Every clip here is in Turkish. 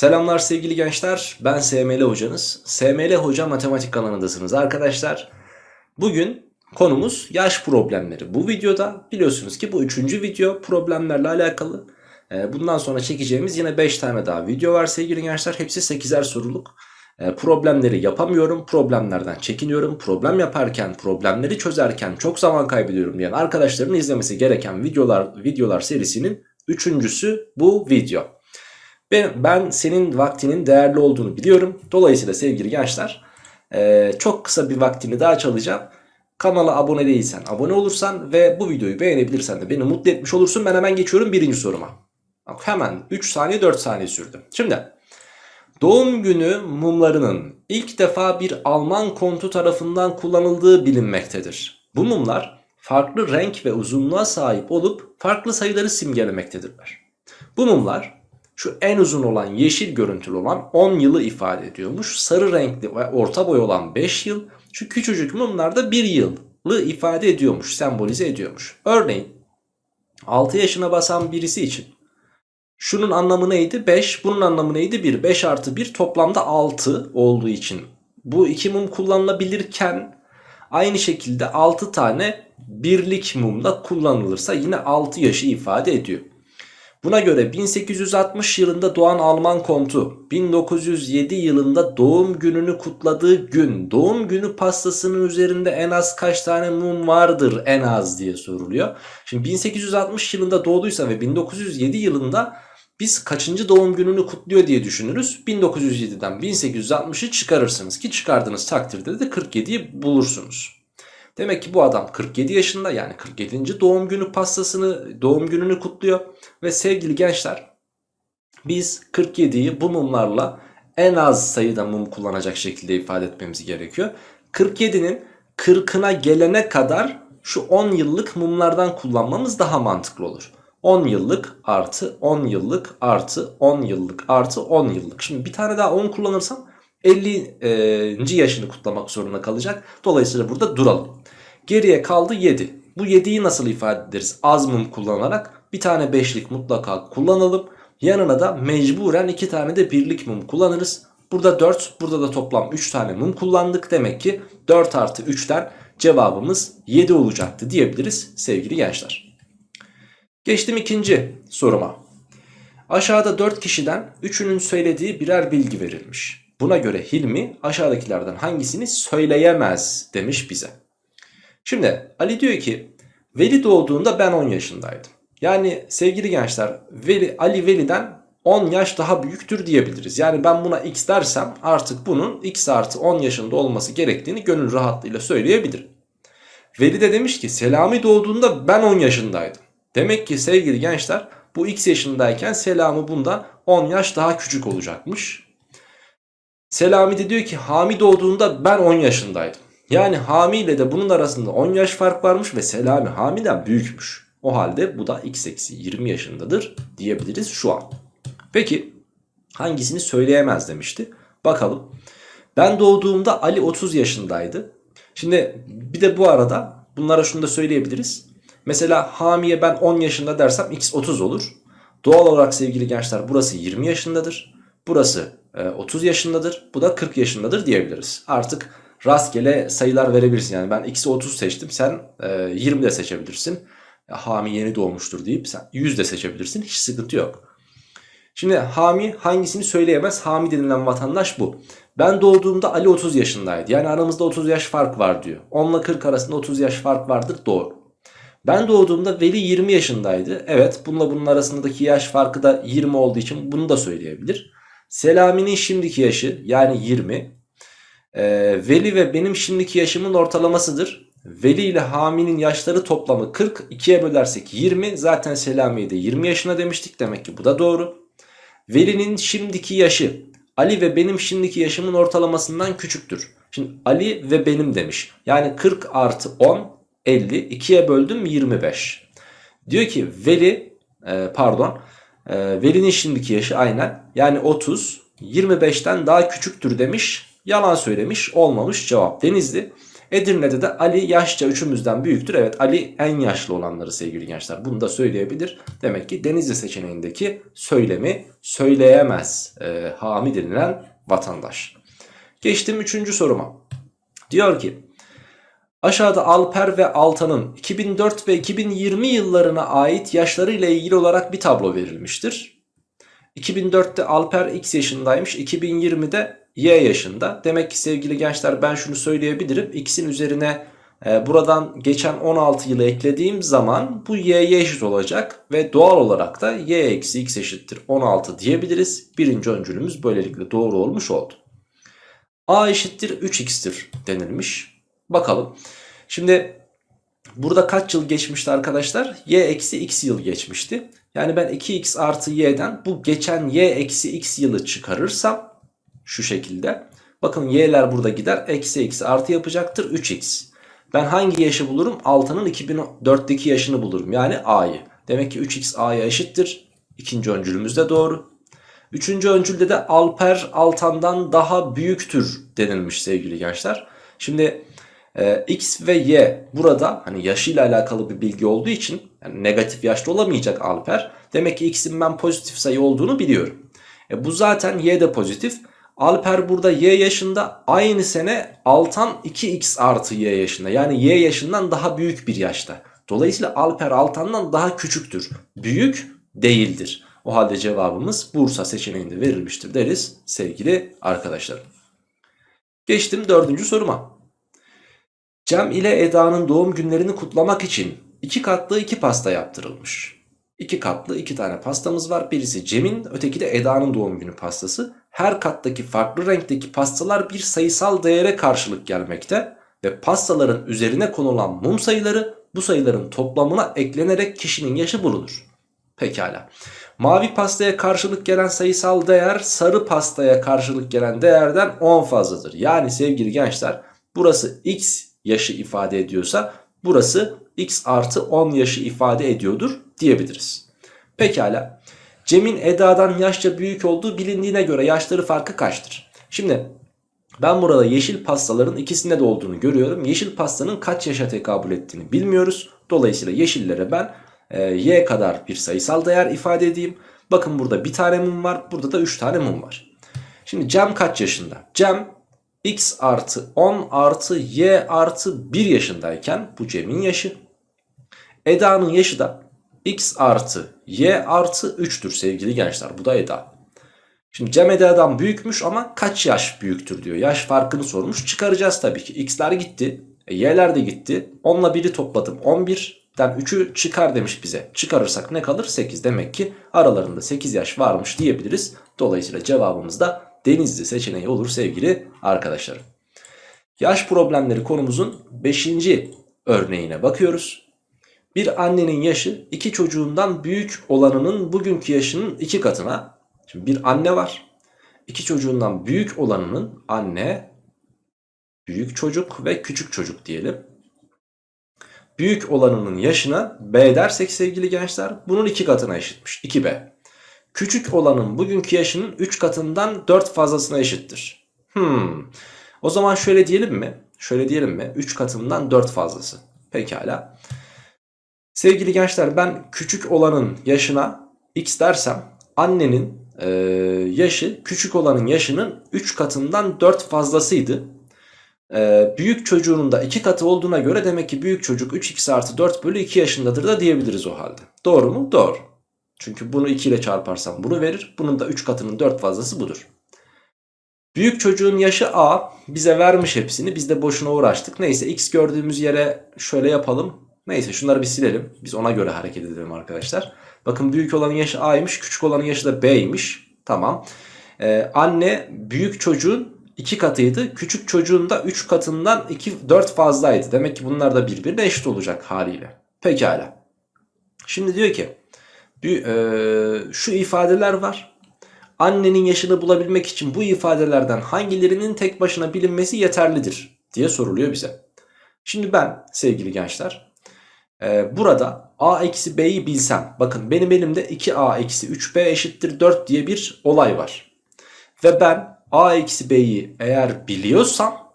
Selamlar sevgili gençler. Ben SML hocanız. SML Hoca Matematik kanalındasınız arkadaşlar. Bugün konumuz yaş problemleri. Bu videoda biliyorsunuz ki bu üçüncü video problemlerle alakalı. Ee, Bundan sonra çekeceğimiz yine 5 tane daha video var sevgili gençler. Hepsi 8'er soruluk. Ee, Problemleri yapamıyorum, problemlerden çekiniyorum. Problem yaparken, problemleri çözerken çok zaman kaybediyorum diyen arkadaşların izlemesi gereken videolar videolar serisinin üçüncüsü bu video. Ben, ben senin vaktinin değerli olduğunu biliyorum. Dolayısıyla sevgili gençler eee, çok kısa bir vaktini daha çalacağım. Kanala abone değilsen abone olursan ve bu videoyu beğenebilirsen de beni mutlu etmiş olursun. Ben hemen geçiyorum birinci soruma. Bak hemen 3 saniye 4 saniye sürdü. Şimdi doğum günü mumlarının ilk defa bir Alman kontu tarafından kullanıldığı bilinmektedir. Bu mumlar farklı renk ve uzunluğa sahip olup farklı sayıları simgelemektedirler. Bu mumlar şu en uzun olan yeşil görüntülü olan 10 yılı ifade ediyormuş. Sarı renkli ve orta boy olan 5 yıl. Şu küçücük mumlar da 1 yılı ifade ediyormuş, sembolize ediyormuş. Örneğin 6 yaşına basan birisi için şunun anlamı neydi? 5. Bunun anlamı neydi? 1. 5 artı 1 toplamda 6 olduğu için bu iki mum kullanılabilirken aynı şekilde 6 tane birlik mum da kullanılırsa yine 6 yaşı ifade ediyor. Buna göre 1860 yılında doğan Alman kontu 1907 yılında doğum gününü kutladığı gün doğum günü pastasının üzerinde en az kaç tane mum vardır en az diye soruluyor. Şimdi 1860 yılında doğduysa ve 1907 yılında biz kaçıncı doğum gününü kutluyor diye düşünürüz. 1907'den 1860'ı çıkarırsınız ki çıkardığınız takdirde de 47'yi bulursunuz. Demek ki bu adam 47 yaşında yani 47. doğum günü pastasını doğum gününü kutluyor. Ve sevgili gençler biz 47'yi bu mumlarla en az sayıda mum kullanacak şekilde ifade etmemiz gerekiyor. 47'nin 40'ına gelene kadar şu 10 yıllık mumlardan kullanmamız daha mantıklı olur. 10 yıllık artı 10 yıllık artı 10 yıllık artı 10 yıllık. Şimdi bir tane daha 10 kullanırsam 50. yaşını kutlamak zorunda kalacak. Dolayısıyla burada duralım. Geriye kaldı 7. Bu 7'yi nasıl ifade ederiz? Az mum kullanarak bir tane 5'lik mutlaka kullanalım. Yanına da mecburen 2 tane de birlik mum kullanırız. Burada 4, burada da toplam 3 tane mum kullandık. Demek ki 4 artı 3'ten cevabımız 7 olacaktı diyebiliriz sevgili gençler. Geçtim ikinci soruma. Aşağıda 4 kişiden 3'ünün söylediği birer bilgi verilmiş. Buna göre Hilmi aşağıdakilerden hangisini söyleyemez demiş bize. Şimdi Ali diyor ki Veli doğduğunda ben 10 yaşındaydım. Yani sevgili gençler Veli, Ali Veli'den 10 yaş daha büyüktür diyebiliriz. Yani ben buna x dersem artık bunun x artı 10 yaşında olması gerektiğini gönül rahatlığıyla söyleyebilirim. Veli de demiş ki Selami doğduğunda ben 10 yaşındaydım. Demek ki sevgili gençler bu x yaşındayken Selami bundan 10 yaş daha küçük olacakmış. Selami de diyor ki Hami doğduğunda ben 10 yaşındaydım. Yani Hami ile de bunun arasında 10 yaş fark varmış ve Selami Hami'den büyükmüş. O halde bu da x eksi 20 yaşındadır diyebiliriz şu an. Peki hangisini söyleyemez demişti. Bakalım. Ben doğduğumda Ali 30 yaşındaydı. Şimdi bir de bu arada bunlara şunu da söyleyebiliriz. Mesela Hami'ye ben 10 yaşında dersem x 30 olur. Doğal olarak sevgili gençler burası 20 yaşındadır. Burası e, 30 yaşındadır. Bu da 40 yaşındadır diyebiliriz. Artık rastgele sayılar verebilirsin. Yani ben x'i 30 seçtim sen e, 20 de seçebilirsin. Hami yeni doğmuştur deyip sen 100 de seçebilirsin. Hiç sıkıntı yok. Şimdi Hami hangisini söyleyemez? Hami denilen vatandaş bu. Ben doğduğumda Ali 30 yaşındaydı. Yani aramızda 30 yaş fark var diyor. 10 ile 40 arasında 30 yaş fark vardır doğru. Ben doğduğumda Veli 20 yaşındaydı. Evet bununla bunun arasındaki yaş farkı da 20 olduğu için bunu da söyleyebilir. Selami'nin şimdiki yaşı yani 20. Ee, Veli ve benim şimdiki yaşımın ortalamasıdır. Veli ile Hami'nin yaşları toplamı 40. 2'ye bölersek 20. Zaten Selami'ye de 20 yaşına demiştik. Demek ki bu da doğru. Veli'nin şimdiki yaşı Ali ve benim şimdiki yaşımın ortalamasından küçüktür. Şimdi Ali ve benim demiş. Yani 40 artı 10 50. 2'ye böldüm 25. Diyor ki Veli e, pardon e, Veli'nin şimdiki yaşı aynen yani 30 25'ten daha küçüktür demiş. Yalan söylemiş olmamış cevap Denizli. Edirne'de de Ali yaşça üçümüzden büyüktür. Evet Ali en yaşlı olanları sevgili gençler. Bunu da söyleyebilir. Demek ki Denizli seçeneğindeki söylemi söyleyemez e, hami denilen vatandaş. Geçtim üçüncü soruma. Diyor ki aşağıda Alper ve Altan'ın 2004 ve 2020 yıllarına ait yaşlarıyla ilgili olarak bir tablo verilmiştir. 2004'te Alper X yaşındaymış 2020'de Y yaşında. Demek ki sevgili gençler ben şunu söyleyebilirim. X'in üzerine e, buradan geçen 16 yılı eklediğim zaman bu Y'ye eşit olacak. Ve doğal olarak da Y eksi X eşittir 16 diyebiliriz. Birinci öncülümüz böylelikle doğru olmuş oldu. A eşittir 3x'tir denilmiş. Bakalım. Şimdi burada kaç yıl geçmişti arkadaşlar? Y eksi x yıl geçmişti. Yani ben 2x artı y'den bu geçen y eksi x yılı çıkarırsam şu şekilde. Bakın y'ler burada gider. Eksi eksi artı yapacaktır 3x. Ben hangi yaşı bulurum? 6'nın 2004'teki yaşını bulurum. Yani a'yı. Demek ki 3x a'ya eşittir. İkinci öncülümüz de doğru. Üçüncü öncülde de Alper Altan'dan daha büyüktür denilmiş sevgili gençler. Şimdi e, X ve Y burada hani yaşıyla alakalı bir bilgi olduğu için yani negatif yaşlı olamayacak Alper. Demek ki X'in ben pozitif sayı olduğunu biliyorum. E, bu zaten Y de pozitif. Alper burada Y yaşında aynı sene Altan 2X artı Y yaşında. Yani Y yaşından daha büyük bir yaşta. Dolayısıyla Alper Altan'dan daha küçüktür. Büyük değildir. O halde cevabımız Bursa seçeneğinde verilmiştir deriz sevgili arkadaşlarım. Geçtim dördüncü soruma. Cem ile Eda'nın doğum günlerini kutlamak için iki katlı iki pasta yaptırılmış. İki katlı iki tane pastamız var. Birisi Cem'in öteki de Eda'nın doğum günü pastası. Her kattaki farklı renkteki pastalar bir sayısal değere karşılık gelmekte. Ve pastaların üzerine konulan mum sayıları bu sayıların toplamına eklenerek kişinin yaşı bulunur. Pekala. Mavi pastaya karşılık gelen sayısal değer sarı pastaya karşılık gelen değerden 10 fazladır. Yani sevgili gençler burası x yaşı ifade ediyorsa burası x artı 10 yaşı ifade ediyordur diyebiliriz. Pekala. Cem'in Eda'dan yaşça büyük olduğu bilindiğine göre yaşları farkı kaçtır? Şimdi ben burada yeşil pastaların ikisinde de olduğunu görüyorum. Yeşil pastanın kaç yaşa tekabül ettiğini bilmiyoruz. Dolayısıyla yeşillere ben e, y kadar bir sayısal değer ifade edeyim. Bakın burada bir tane mum var. Burada da 3 tane mum var. Şimdi Cem kaç yaşında? Cem x artı 10 artı y artı 1 yaşındayken bu Cem'in yaşı. Eda'nın yaşı da x artı y artı 3'tür sevgili gençler. Bu da Eda. Şimdi Cem Eda'dan büyükmüş ama kaç yaş büyüktür diyor. Yaş farkını sormuş. Çıkaracağız tabii ki. X'ler gitti. E, y'ler de gitti. 10'la 1'i topladım. 11'den 3'ü çıkar demiş bize. Çıkarırsak ne kalır? 8. Demek ki aralarında 8 yaş varmış diyebiliriz. Dolayısıyla cevabımız da Denizli seçeneği olur sevgili arkadaşlarım. Yaş problemleri konumuzun 5. örneğine bakıyoruz. Bir annenin yaşı iki çocuğundan büyük olanının bugünkü yaşının iki katına. Şimdi bir anne var. İki çocuğundan büyük olanının anne, büyük çocuk ve küçük çocuk diyelim. Büyük olanının yaşına B dersek sevgili gençler bunun iki katına eşitmiş. 2B. Küçük olanın bugünkü yaşının 3 katından 4 fazlasına eşittir. Hmm. O zaman şöyle diyelim mi? Şöyle diyelim mi? 3 katından 4 fazlası. Pekala. Sevgili gençler ben küçük olanın yaşına x dersem annenin e, yaşı küçük olanın yaşının 3 katından 4 fazlasıydı. E, büyük çocuğunun da 2 katı olduğuna göre demek ki büyük çocuk 3x artı 4 bölü 2 yaşındadır da diyebiliriz o halde. Doğru mu? Doğru. Çünkü bunu 2 ile çarparsam bunu verir. Bunun da 3 katının 4 fazlası budur. Büyük çocuğun yaşı A bize vermiş hepsini. Biz de boşuna uğraştık. Neyse x gördüğümüz yere şöyle yapalım. Neyse şunları bir silelim. Biz ona göre hareket edelim arkadaşlar. Bakın büyük olanın yaşı A'ymış. Küçük olanın yaşı da B'ymiş. Tamam. Ee, anne büyük çocuğun 2 katıydı. Küçük çocuğun da 3 katından 2, 4 fazlaydı. Demek ki bunlar da birbirine eşit olacak haliyle. Pekala. Şimdi diyor ki bir, e, şu ifadeler var. Annenin yaşını bulabilmek için bu ifadelerden hangilerinin tek başına bilinmesi yeterlidir diye soruluyor bize. Şimdi ben sevgili gençler e, burada a eksi b'yi bilsem bakın benim elimde 2a eksi 3b eşittir 4 diye bir olay var. Ve ben a eksi b'yi eğer biliyorsam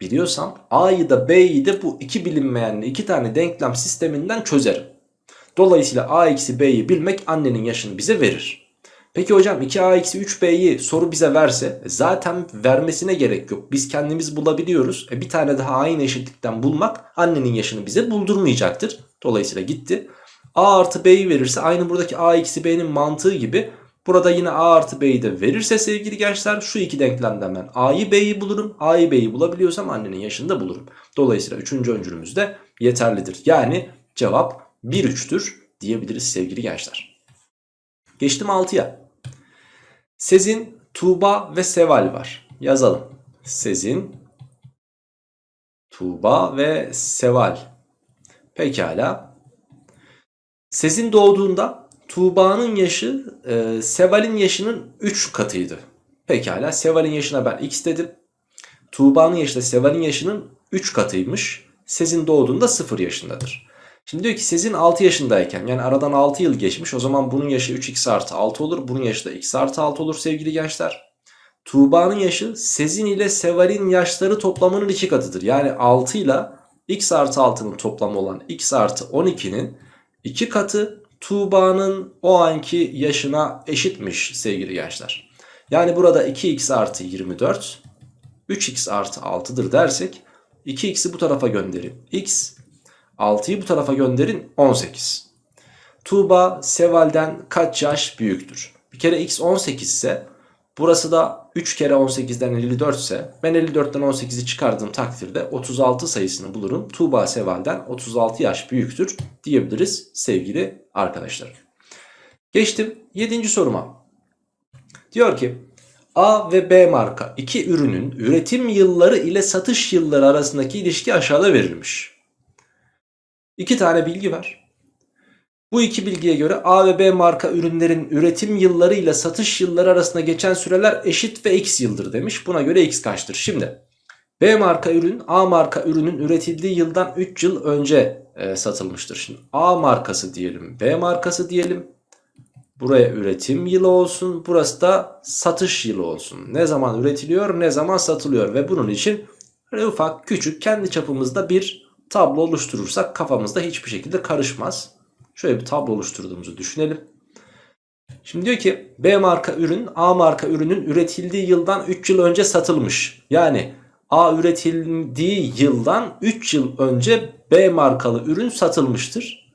biliyorsam A'yı da B'yi de bu iki bilinmeyenli iki tane denklem sisteminden çözerim. Dolayısıyla A eksi B'yi bilmek annenin yaşını bize verir. Peki hocam 2A eksi 3B'yi soru bize verse e, zaten vermesine gerek yok. Biz kendimiz bulabiliyoruz. E bir tane daha aynı eşitlikten bulmak annenin yaşını bize buldurmayacaktır. Dolayısıyla gitti. A artı B'yi verirse aynı buradaki A eksi B'nin mantığı gibi Burada yine A artı B'yi de verirse sevgili gençler şu iki denklemden ben A'yı B'yi bulurum. A'yı B'yi bulabiliyorsam annenin yaşını da bulurum. Dolayısıyla üçüncü öncülümüz de yeterlidir. Yani cevap 1-3'tür diyebiliriz sevgili gençler. Geçtim 6'ya. Sezin, Tuğba ve Seval var. Yazalım. Sezin, Tuğba ve Seval. Pekala. Sezin doğduğunda Tuğba'nın yaşı e, Seval'in yaşının 3 katıydı. Pekala Seval'in yaşına ben x dedim. Tuğba'nın yaşı da Seval'in yaşının 3 katıymış. Sezin doğduğunda 0 yaşındadır. Şimdi diyor ki Sezin 6 yaşındayken yani aradan 6 yıl geçmiş. O zaman bunun yaşı 3x artı 6 olur. Bunun yaşı da x artı 6 olur sevgili gençler. Tuğba'nın yaşı Sezin ile Seval'in yaşları toplamının 2 katıdır. Yani 6 ile x artı 6'nın toplamı olan x artı 12'nin 2 katı Tuğba'nın o anki yaşına eşitmiş sevgili gençler. Yani burada 2x artı 24 3x artı 6'dır dersek 2x'i bu tarafa gönderin x 6'yı bu tarafa gönderin 18. Tuğba Seval'den kaç yaş büyüktür? Bir kere x 18 ise burası da 3 kere 18'den 54 ise ben 54'ten 18'i çıkardığım takdirde 36 sayısını bulurum. Tuğba Seval'den 36 yaş büyüktür diyebiliriz sevgili arkadaşlar. Geçtim 7. soruma. Diyor ki A ve B marka iki ürünün üretim yılları ile satış yılları arasındaki ilişki aşağıda verilmiş. İki tane bilgi var. Bu iki bilgiye göre A ve B marka ürünlerin üretim yılları ile satış yılları arasında geçen süreler eşit ve x yıldır demiş. Buna göre x kaçtır? Şimdi B marka ürün A marka ürünün üretildiği yıldan 3 yıl önce e, satılmıştır. Şimdi A markası diyelim B markası diyelim. Buraya üretim yılı olsun. Burası da satış yılı olsun. Ne zaman üretiliyor ne zaman satılıyor. Ve bunun için ufak küçük kendi çapımızda bir tablo oluşturursak kafamızda hiçbir şekilde karışmaz. Şöyle bir tablo oluşturduğumuzu düşünelim. Şimdi diyor ki B marka ürün A marka ürünün üretildiği yıldan 3 yıl önce satılmış. Yani A üretildiği yıldan 3 yıl önce B markalı ürün satılmıştır.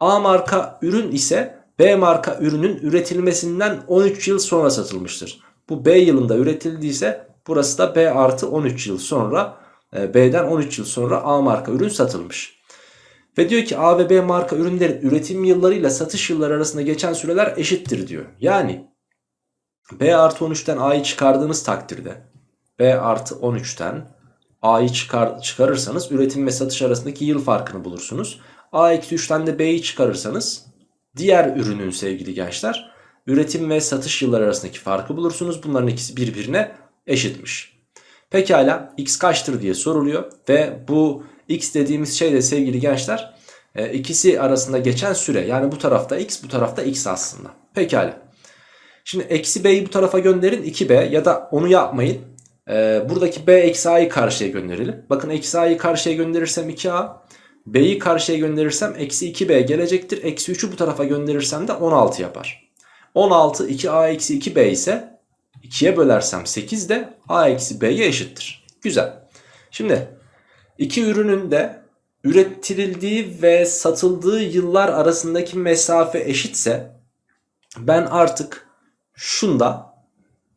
A marka ürün ise B marka ürünün üretilmesinden 13 yıl sonra satılmıştır. Bu B yılında üretildiyse burası da B artı 13 yıl sonra B'den 13 yıl sonra A marka ürün satılmış. Ve diyor ki A ve B marka ürünlerin üretim yıllarıyla satış yılları arasında geçen süreler eşittir diyor. Yani B artı 13'ten A'yı çıkardığınız takdirde B artı 13'ten A'yı çıkar, çıkarırsanız üretim ve satış arasındaki yıl farkını bulursunuz. A eksi 3'ten de B'yi çıkarırsanız diğer ürünün sevgili gençler üretim ve satış yılları arasındaki farkı bulursunuz. Bunların ikisi birbirine eşitmiş. Pekala x kaçtır diye soruluyor ve bu x dediğimiz şey de sevgili gençler e, ikisi arasında geçen süre yani bu tarafta x bu tarafta x aslında. Pekala. Şimdi eksi b'yi bu tarafa gönderin 2b ya da onu yapmayın. Ee, buradaki b eksi a'yı karşıya gönderelim. Bakın eksi a'yı karşıya gönderirsem 2a. b'yi karşıya gönderirsem eksi 2b gelecektir. Eksi 3'ü bu tarafa gönderirsem de 16 yapar. 16 2a eksi 2b ise 2'ye bölersem 8 de a eksi b'ye eşittir. Güzel. Şimdi iki ürünün de üretildiği ve satıldığı yıllar arasındaki mesafe eşitse ben artık şunda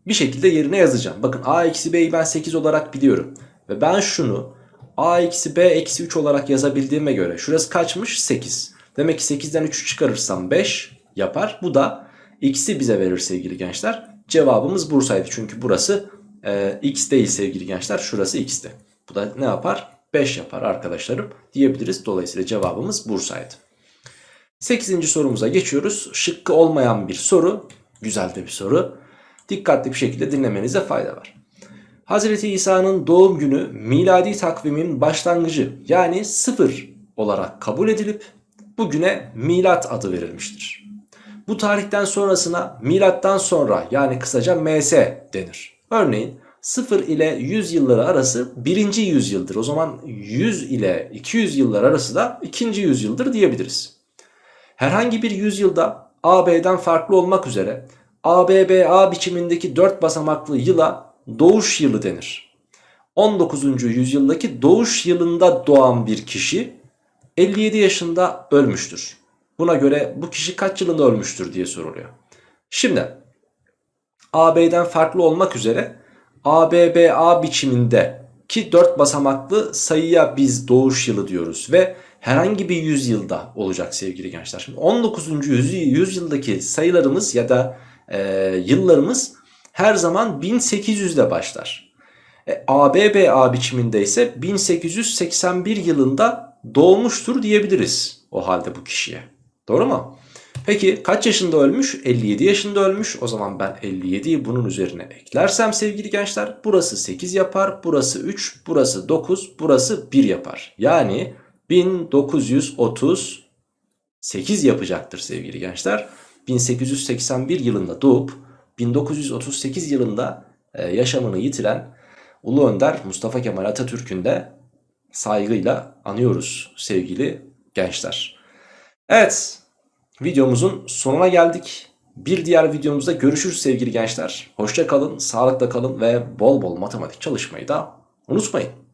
bir şekilde yerine yazacağım. Bakın a eksi b'yi ben 8 olarak biliyorum. Ve ben şunu a eksi b eksi 3 olarak yazabildiğime göre şurası kaçmış? 8. Demek ki 8'den 3'ü çıkarırsam 5 yapar. Bu da x'i bize verir sevgili gençler. Cevabımız Bursa'ydı. Çünkü burası e, x değil sevgili gençler. Şurası x'ti. Bu da ne yapar? 5 yapar arkadaşlarım diyebiliriz. Dolayısıyla cevabımız Bursa'ydı. 8. sorumuza geçiyoruz. Şıkkı olmayan bir soru. Güzel de bir soru dikkatli bir şekilde dinlemenize fayda var. Hazreti İsa'nın doğum günü miladi takvimin başlangıcı yani sıfır olarak kabul edilip bugüne milat adı verilmiştir. Bu tarihten sonrasına milattan sonra yani kısaca MS denir. Örneğin 0 ile 100 yılları arası birinci yüzyıldır. O zaman 100 ile 200 yıllar arası da ikinci yüzyıldır diyebiliriz. Herhangi bir yüzyılda AB'den farklı olmak üzere ABBA biçimindeki 4 basamaklı yıla doğuş yılı denir. 19. yüzyıldaki doğuş yılında doğan bir kişi 57 yaşında ölmüştür. Buna göre bu kişi kaç yılında ölmüştür diye soruluyor. Şimdi AB'den farklı olmak üzere ABBA biçiminde ki 4 basamaklı sayıya biz doğuş yılı diyoruz ve herhangi bir yüzyılda olacak sevgili gençler. Şimdi 19. yüzyıldaki sayılarımız ya da e, yıllarımız her zaman 1800 ile başlar. E, ABBA biçiminde ise 1881 yılında doğmuştur diyebiliriz o halde bu kişiye. Doğru mu? Peki kaç yaşında ölmüş? 57 yaşında ölmüş. O zaman ben 57'yi bunun üzerine eklersem sevgili gençler burası 8 yapar, burası 3, burası 9, burası 1 yapar. Yani 1938 yapacaktır sevgili gençler. 1881 yılında doğup 1938 yılında e, yaşamını yitiren Ulu Önder Mustafa Kemal Atatürk'ün de saygıyla anıyoruz sevgili gençler. Evet videomuzun sonuna geldik. Bir diğer videomuzda görüşürüz sevgili gençler. Hoşça kalın, sağlıkla kalın ve bol bol matematik çalışmayı da unutmayın.